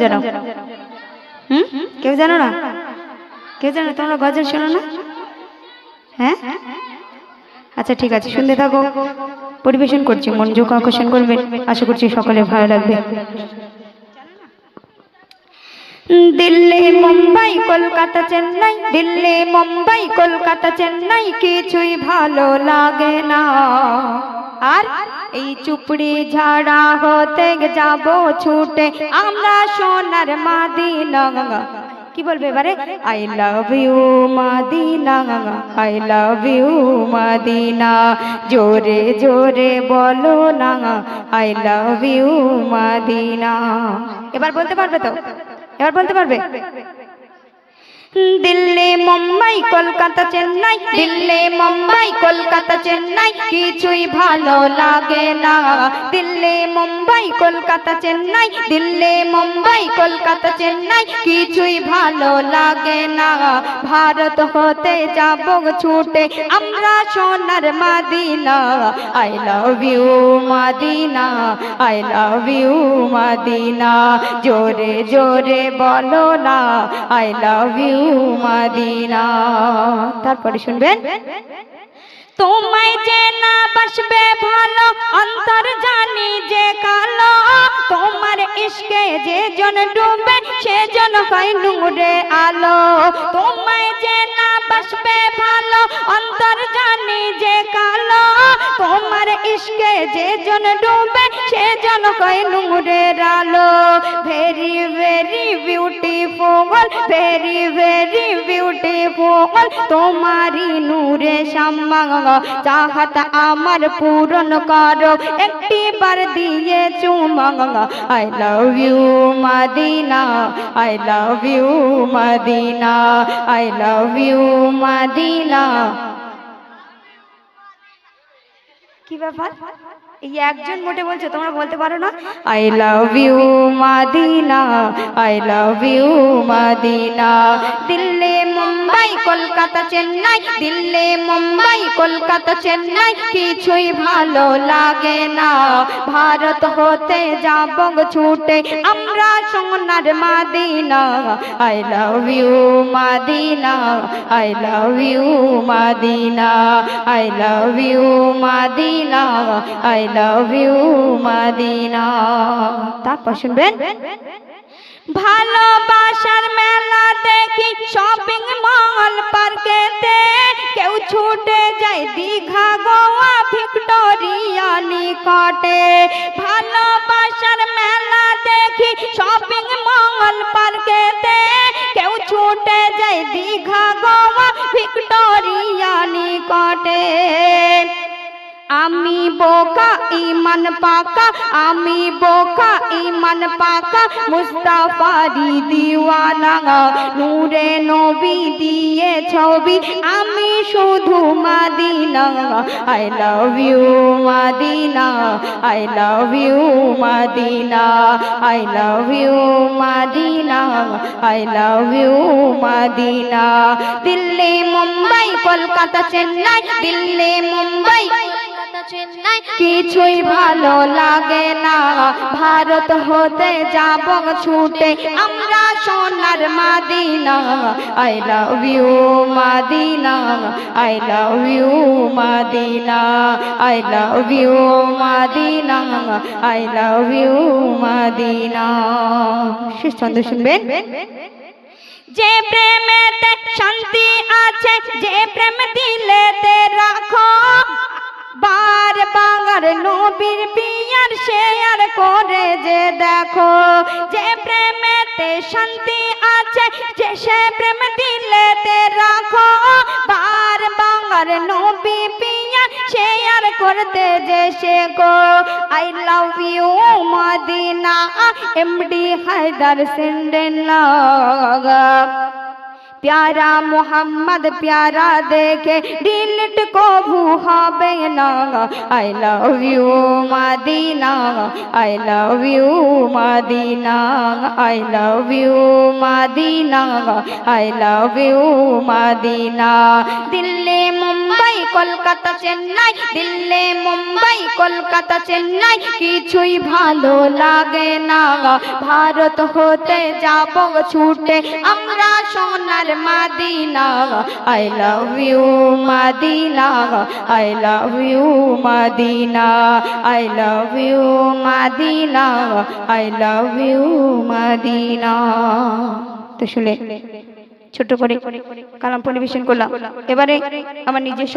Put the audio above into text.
জানো? হুম? কেউ জানো না? কেউ জানো? তোমরা গজল শোনো না? হ্যাঁ? আচ্ছা ঠিক আছে, শুনতে থাকো। পরিবেশন করছি, মনোযোগ আকর্ষণ করবেন আশা করছি সকলে ভালো লাগবে। দিল্লি, মুম্বাই, কলকাতা, চেন্নাই। দিল্লি, মুম্বাই, কলকাতা, চেন্নাই কিছুই ভালো লাগে না। আর এই চুপড়ি ঝাড়া হতে যাব ছুটে। আমরা সোনার মাদিনা, কি বলবে এবারে? I love you Madina I love you Madina. জোরে জোরে বলো না আই লাভ ইউ মাদিনা। এবার বলতে পারবে তো? এবার বলতে পারবে? দিল্লি, মুম্বাই, কলকাতা, চেন্নাই। দিল্লি, মুম্বাই, কলকাতা, চেন্নাই, কিছুই ভালো লাগে না। দিল্লি, মুম্বাই, কলকাতা, চেন্নাই। দিল্লি, মুম্বাই, কলকাতা, চেন্নাই, কিছুই ভালো লাগে না। ভারত হতে যাব ছুটে, আমরা সোনার Madina. I love you Madina. I love you Madina. জোরে জোরে বলো না আই লাভ ইউ মাদিনা। তারপরে শুনবেন, তোমায় যে না বাসবে ভালো, অন্তর জানি যে কালো। তোমার ইশকে যে জন ডুবে, সে জন হয় নূরে আলো। তোমায় যে না বাসবে ভালো, অন্তর জানি যে কালো। তোমার ইশকে যে জন ডুবে, সে জন হয় নূরের আলো। Very very beautiful very very beautiful তোমারই নূরে শ্যামা চাহত আমার পূরণ করো। একটি বার দিয়ে চুমা I love you Madina I love you Madina I love you Madina. কি ব্যাপার? এই একজন মোটে বলছো, তোমরা বলতে পারো না? I love you Madina I love you Madina Delhi Kolkata Chennai, Delhi, Mumbai, Kolkata Chennai, কিছুই ভালো লাগে না। ভারত হতে যাব ছুটে, আমরা সোনার Madina I love you Madina I love you Madina I love you Madina I love you Madina. তারপর শুনবেন? ভালোবাসার মেলা দেখি শপিং মল পার্কেতে কেউ ছুটে যায় দীঘা, গোয়া, ভিক্টোরিয়া নিকটে। ভালোবাসার মেলা দেখি শপিং মল পার্কেতে আমি বোকা ইমান পাকা, আমি বোকা ইমান পাকা মুস্তাফারি দিওয়ানা, নূরে নবী দিয়ে ছবি, আমি শুধু Madina, I love you Madina, I love you Madina, I love you Madina, I love you Madina. Delhi, Mumbai, Kolkata, Chennai, Delhi, Mumbai. Chennai. কিছুই ভালো লাগে না। ভারত হতে যাব ছুটে। আমরা সোনার Madina. I love you Madina. I love you Madina. I love you Madina. I love you Madina. শেষ ছন্দ শুনবেন। যে প্রেমেতে শান্তি আছে যে প্রেম দিলেতে রাখো। বার বাঙার নবীর বিয়ার শেয়ার করে যে দেখো, যে প্রেমেতে শান্তি আছে, যে সে প্রেম দিলেতে রাখো। বার বাঙার নবী বিয়ার শেয়ার করতে যে শেখো I love you Madina MD Haider সিন্ডেন লাগা প্যারা মোহাম্মদ প্যারা দেখে ডিলিট কবু হবে না I love you Madina I love you Madina I love you Madina I love you Madina Delhi Mumbai Mumbai, Kolkata, Chennai. Delhi, Mumbai, Kolkata, Chennai. কিছুই ভালো লাগে না। ভারত হতে যাব ছুটে আমরা সোনার Madina. I love you Madina. I love you Madina. I love you Madina. I love you Madina. তো শুনে, ছোট করে কালাম পরিবেশন করলাম। এবারে আমার নিজস্ব